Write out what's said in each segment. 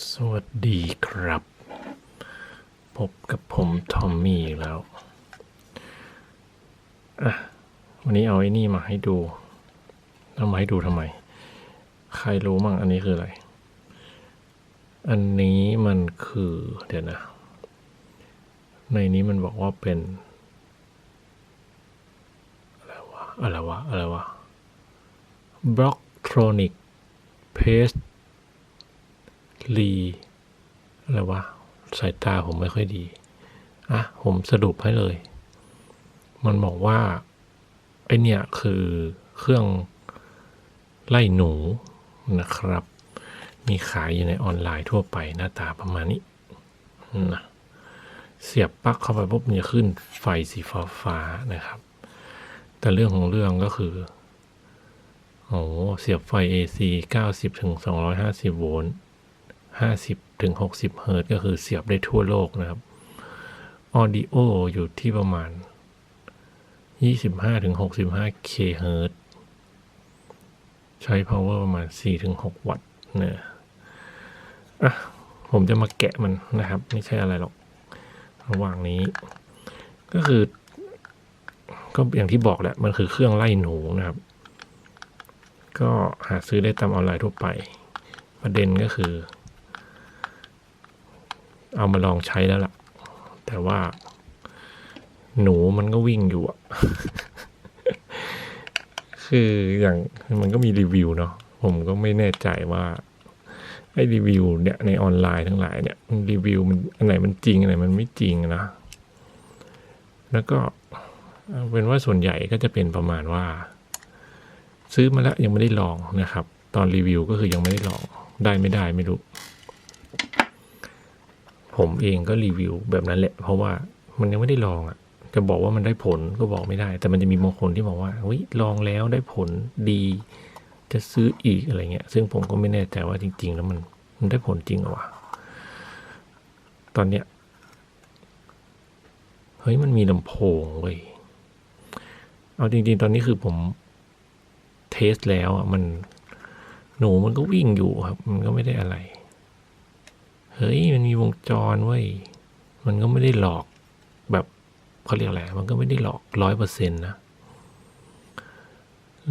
สวัสดีครับ พบกับผมทอมมี่แล้วอะวันนี้เอาไอ้นี่มาให้ดูเอามาให้ดูทำไม ใครรู้มั่งอันนี้คืออะไร อันนี้มันคือ เดี๋ยวนะ ในนี้มันบอกว่าเป็น อะไรวะ อะไรวะ อะไรวะ Blocktronic Paste รีอ อะไรวะสายตาผมไม่ค่อยดี อะ ผมสรุปให้เลย มันบอกว่า ไอเนี่ยคือเครื่องไล่หนูนะครับ มีขายอยู่ในออนไลน์ทั่วไปหน้าตาประมาณนี้นะเสียบปลั๊กเข้าไปปุ๊บมันจะขึ้นไฟสีฟ้าฟ้านะครับ แต่เรื่องของเรื่องก็คือโอ้เสียบไฟ AC 90ถึง250 โวลต์ 50ถึง60เฮิรตก็คือเสียบได้ทั่วโลกนะครับออดิโออยู่ที่ประมาณ 25ถึง65เคเฮิรตใช้ power ประมาณ4ถึง6วัตต์เนี่ยอะ ผมจะมาแกะมันนะครับ ไม่ใช่อะไรหรอก ระหว่างนี้ ก็คือ ก็อย่างที่บอกแหละ มันคือเครื่องไล่หนูนะครับ ก็หาซื้อได้ตามออนไลน์ทั่วไป ประเด็นก็คือ เอามาลองใช้แล้วล่ะ แต่ว่า หนูมันก็วิ่งอยู่อะคืออย่างมันก็มีรีวิวเนาะผมก็ไม่แน่ใจว่าไอ้รีวิวเนี่ยในออนไลน์ทั้งหลายเนี่ยรีวิวมันอันไหนมันจริงอันไหนมันไม่จริงนะ แล้วก็เอาเป็นว่าส่วนใหญ่ก็จะเป็นประมาณว่า ซื้อมาแล้วยังไม่ได้ลองนะครับ ตอนรีวิวก็คือยังไม่ได้ลองได้ไม่ได้ไม่รู้ ผมเองก็รีวิวแบบนั้นแหละ เพราะว่ามันยังไม่ได้ลองอะ่ะ จะบอกว่ามันได้ผลก็บอกไม่ได้ แต่มันจะมีบางคนที่บอกว่าเฮ้ยลองแล้วได้ผลดี จะซื้ออีกอะไรเงี้ย ซึ่งผมก็ไม่แน่ใจว่าจริง ๆ แล้วมันมันได้ผลจริงหรอวะตอนเนี้ยเฮ้ยมันมีลำโพงเว้ยเอาจริง ๆ ตอนนี้คือผมเทสแล้วอะมันหนูมันก็วิ่งอยู่ครับ มันก็ไม่ได้อะไร เฮ้ยมันมีวงจรเว้ยมันก็ไม่ได้หลอกแบบเขาเรียกอะไรมันก็ไม่ได้หลอกร้อยเปอร์เซ็นต์นะ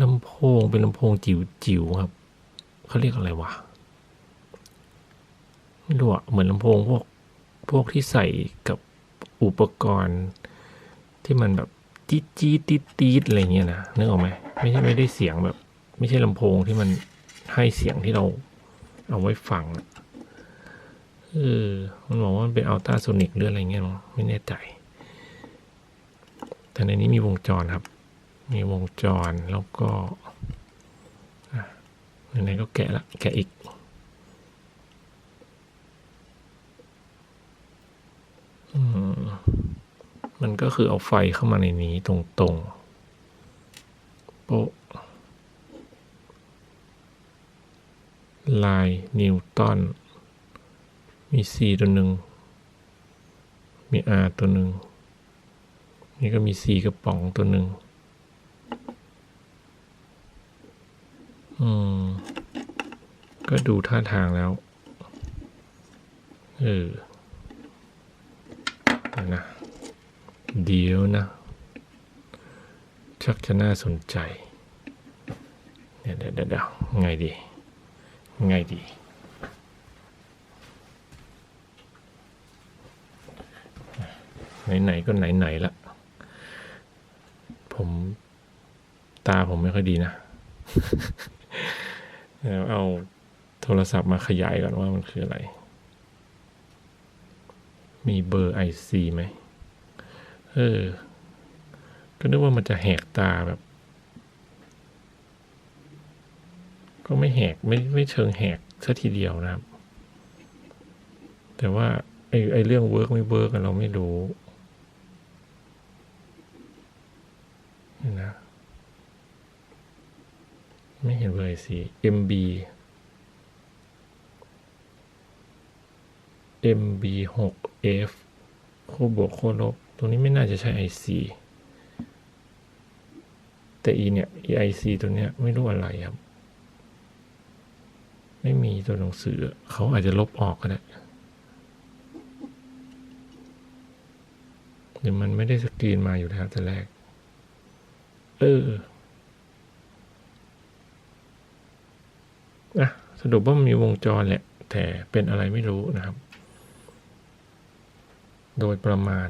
ลำโพงเป็นลำโพงจิ๋วจิ๋วๆครับเขาเรียกอะไรวะไม่รู้อะเหมือนลำโพงพวกพวกที่ใส่กับอุปกรณ์ ที่มันแบบจี๊ดจี๊ดตีดตีดอะไรเงี้ยนะนึกออกไหมไม่ใช่ไม่ได้เสียงแบบ ไม่ใช่ลำโพงที่มันให้เสียงที่เราเอาไว้ฟังอะ เออมันบอกว่ามันเป็นอัลตราโซนิกหรืออะไรเงี้ยเนาะไม่แน่ใจ แต่ในนี้มีวงจรครับ มีวงจรแล้วก็ไหนๆก็แกะละแกะอีกอมมันก็คือเอาไฟเข้ามาในนี้ตรงๆ โปะลายนิวตัน มี C ตัวหนึ่ง มี R ตัวหนึ่ง นี่ก็มี C กระป๋องตัวหนึ่ง อืม ก็ดูท่าทางแล้ว เออนะเดี๋ยวนะ ชักจะน่าสนใจ เดี๋ยวเดี๋ยวเดี๋ยวเดี๋ยวไงดี ไงดี ไหนๆก็ไหนๆละผมตาผมไม่ค่อยดีนะแล้วเอาโทรศัพท์มาขยายก่อนว่ามันคืออะไร มีเบอร์ไอซีไหมเออ ก็นึกว่ามันจะแหกตาแบบ ก็ไม่แหกไม่ไม่เชิงแหกซะทีเดียวนะครับ แต่ว่าไอไอเรื่องเวิร์กไม่เวิร์กเราไม่รู้นี่นะ ไม่เห็นเลยสิ MB MB 6 F โคบวกโคลบ ตรงนี้ไม่น่าจะใช่ IC แต่ E เนี่ย EIC ตัวเนี้ยไม่รู้อะไรครับ ไม่มีตัวหนังสือ เขาอาจจะลบออกก็ได้หรือมันไม่ได้สกรีนมาอยู่แล้วแต่แรก เอออะ สรุปว่ามีวงจรแหละ แต่เป็นอะไรไม่รู้นะครับ โดยประมาณ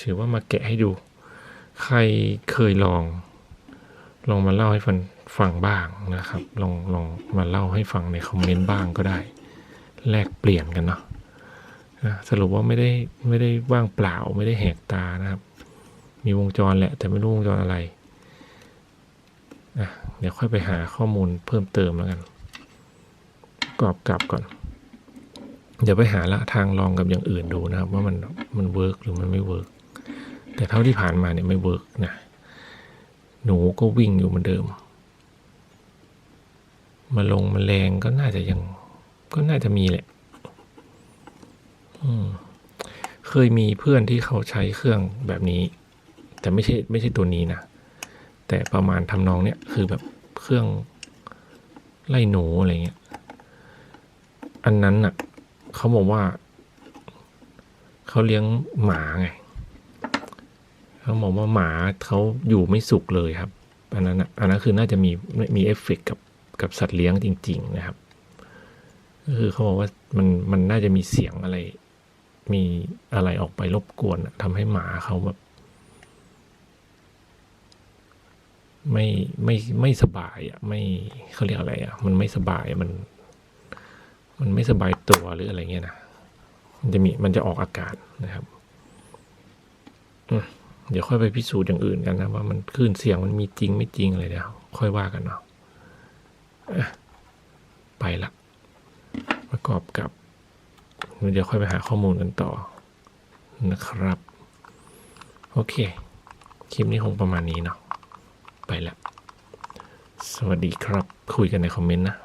ถือว่ามาแกะให้ดู ใครเคยลอง ลองมาเล่าให้ฟังฟังบ้างนะครับ ลองลองมาเล่าให้ฟังในคอมเมนต์บ้างก็ได้ แลกเปลี่ยนกันเนาะสรุปว่าไม่ได้ไม่ได้ว่างเปล่าไม่ได้แหกตานะครับ มีวงจรแหละ แต่ไม่รู้วงจรอะไร เดี๋ยวค่อยไปหาข้อมูลเพิ่มเติมแล้วกัน กรอบกลับก่อน เดี๋ยวไปหาละทางลองกับอย่างอื่นดูนะครับ ว่ามันมันเวิร์กหรือมันไม่เวิร์กแต่เท่าที่ผ่านมาเนี่ยไม่เวิร์กนะ หนูก็วิ่งอยู่เหมือนเดิม มาลงมาแรงก็น่าจะยัง ก็น่าจะมีแหละเคยมีเพื่อนที่เขาใช้เครื่องแบบนี้ แต่ไม่ใช่ไม่ใช่ตัวนี้นะ แต่ประมาณทำนองเนี้ยคือแบบเครื่องไล่หนูอะไรเงี้ย อันนั้นน่ะเขาบอกว่า เขาเลี้ยงหมาไงเขาบอกว่าหมาเขาอยู่ไม่สุขเลยครับ อันนั้นอะอันนั้นคือน่าจะมีมีเอฟเฟกต์กับกับสัตว์เลี้ยงจริง ๆ นะครับก็คือเขาบอกว่ามันมันน่าจะมีเสียงอะไร มีอะไรออกไปรบกวนอะทำให้หมาเขาแบบ ไม่ไม่ไม่สบายอะไม่เขาเรียกอะไรอะมันไม่สบายมัน มันไม่สบายตัวหรืออะไรเงี้ยนะมันจะมีมันจะออกอาการนะครับเดี๋ยวค่อยไปพิสูจน์อย่างอื่นกันนะว่ามันคลื่นเสียงมันมีจริงไม่จริงอะไรเดี๋ยวค่อยว่ากันเนาะไปละประกอบกับเดี๋ยวค่อยไปหาข้อมูลกันต่อนะครับ โอเค คลิปนี้คงประมาณนี้เนาะ ไปแล้ว สวัสดีครับ คุยกันในคอมเมนต์นะ